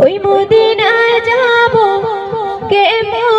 ওই মদিনায় কে মো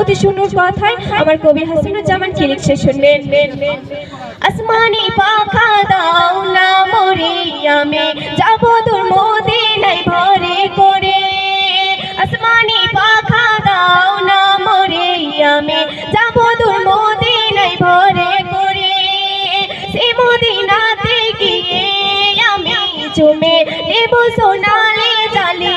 অতি সুন্দর কথায় আমার কবি হাসিনুজ্জামান কি লিখছে শুনলেন। আসমানি পাখা দাও না মরি, আমি যাব তোর মদিনায় ভরে করে। আসমানি পাখা দাও না মরি, আমি যাব তোর মদিনায় ভরে করে। সে মদিনাতে গিয়ে আমি জমে দেব সোনালে জালি।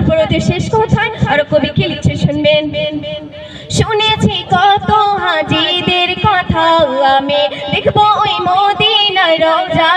তারপর ওদের শেষ কোথায় আরও কবি কি লিখছে, শুনবেন। শুনেছি কত হাজিদের কথা। আমি দেখব ওই মোদিনার রাজা